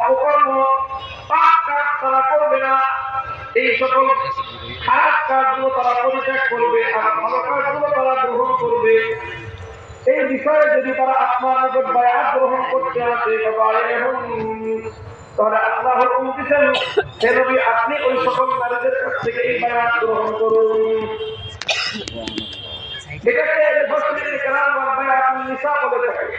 অপকর্ম পাপ কাজ তারা করবে না এই সকল খারাপ কাজগুলো তারা পরিত্যাগ করবে আর ভালো কাজগুলো তারা গ্রহণ করবে এই বিষয়ে যদি তারা আপনার নিকট বায়াত গ্রহণ করতে আসে তাহলে আল্লাহ হুকুম দিচ্ছেন হে নবী আপনি ওই সকল নারীদের কাছ থেকে এই বায়াত গ্রহণ করুন বায়াত নিসা বলে থাকে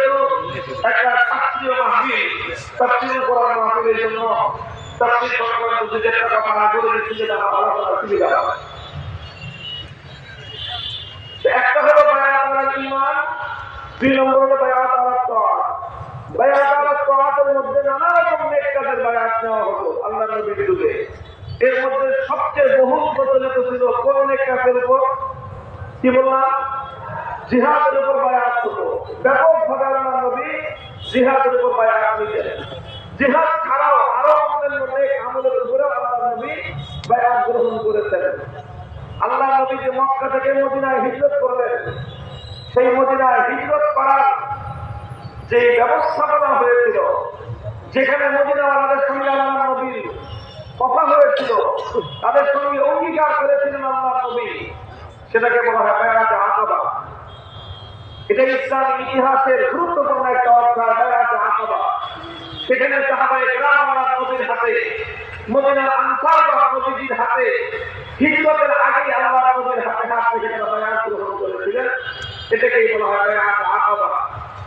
মাহফিল করার মাহফিলের জন্য কথা না করে আমার আলোচনা সুবিধা একটা হলো বায়াত ইমান দুই নম্বর হলো বায়াত বায়াত মধ্যে নানা রকম নেক কাজের বায়াত নেওয়া হতো, আল্লাহ নবীর যুগে এর মধ্যে সবচেয়ে বহুল প্রচলিত ছিল কোন নেক কাজের উপর, কি বললাম? জিহাদের উপর বায়াত হতো। ব্যাপক ভাবে জিহাদের উপর বায়াত নিতেন জিহাদ ছাড়াও আরও অন্যান্য নেক আমলের উপরে আল্লাহ নবী বায়াত গ্রহণ করেছেন। আল্লাহ নবী যে মক্কা থেকে মদিনায় হিজরত করলেন, সেই মদিনায় হিজরত করার যে ব্যবস্থাপনা হয়েছিল, যেখানে মদিনাওয়ালাদের সঙ্গে আল্লাহ নবীর কথা হয়েছিল, তাদের সঙ্গে অঙ্গীকার করেছিলেন আল্লাহ নবী। সেটাকে বলা হয় এটা ইসলাম ইতিহাসের গুরুত্বপূর্ণ একটা অধ্যায় বেড়াতে সেখানে সাহাবায়ে আল্লাহ নবীর হাতে, মদিনার আনসার বা নবীজির হাতে, হিজরতের আগে আল্লাহ নবীর হাতে হাত তারা বায়াত গ্রহণ করেছিলেন। এটাকেই বলা হয় বায়াত আকাবা।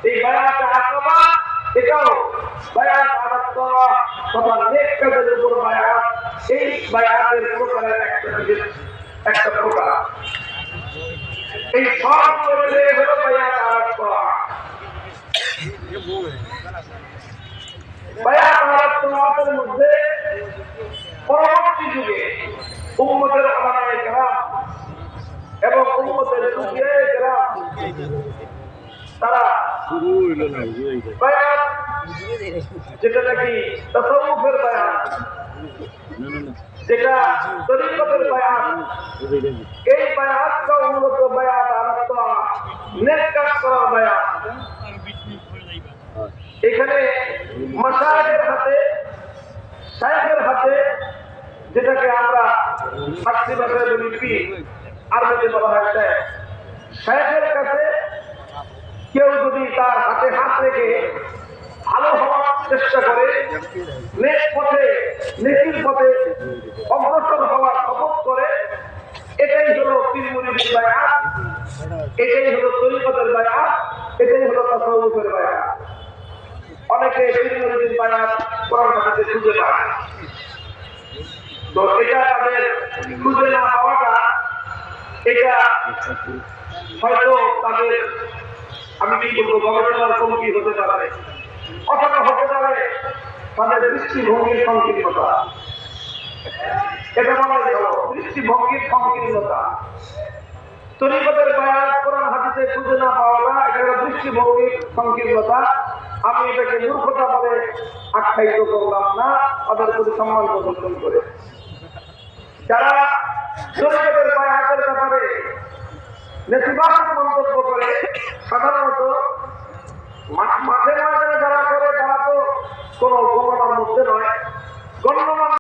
এই বায়াত আকাবা, এটাও বায়াত আরাত্তা তথা নেক কাজের উপর বায়াত। এই বায়াতের প্রকারের একটা একটা প্রকার। এই সব করলে হলো বায়াত আরাত্তা বায়াত আরাত্তার মধ্যে পরবর্তী যুগে উম্মতের ওলামায়ে কেরাম এবং উম্মতের সুফিয়ায়ে কেরাম তারা বায়াত যেটা নাকি তাসাউফের বায়াত যেটা মূলত বায়াত আরাত্তা নেক কাজ করার বায়াত এখানে মাসায়ের হাতে শায়েখের হাতে যেটাকে আমরা ভাষায় বলি পীর আরবিতে বলা হয় শায়েখের কাছে কেউ যদি তার হাতে হাত রেখে ভালো হওয়ার চেষ্টা করে, নেক পথে নেকির পথে অগ্রসর হওয়ার শপথ করে, এটাই হলো পীর মুরিদের বায়াত, এটাই হলো তরিকতের বায়াত, এটাই হলো তাসাউফের বায়াত। অনেকে পীর মুরিদের বায়াত কোরআন হাদিসে খুঁজে পায় তো এটা তাদের খুঁজে না পাওয়াটা, এটা হয়তো তাদের, আমি কি বলব, গবেষণার কমিটি হতে পারে। অথবা হতে পারে, তাদের দৃষ্টিভঙ্গির সংকীর্ণতা। এটা বলাই হলো দৃষ্টিভঙ্গির সংকীর্ণতা। তরিকতের বায়াত কোরআন হাদিসে খুঁজে না পাওয়াটা, এটা দৃষ্টিভঙ্গির সংকীর্ণতা। আমি এটাকে মূর্খতা বলে আখ্যায়িত করলাম না তাদের প্রতি সম্মান প্রদর্শন করে। যারা তরিকতের বায়াতের ব্যাপারে নেতিবাচক মন্তব্য করে, সাধারণত মাঠে মাঝে যারা করে, তারা তো কোনো গণনার মধ্যে নয়। গণ্যমান্য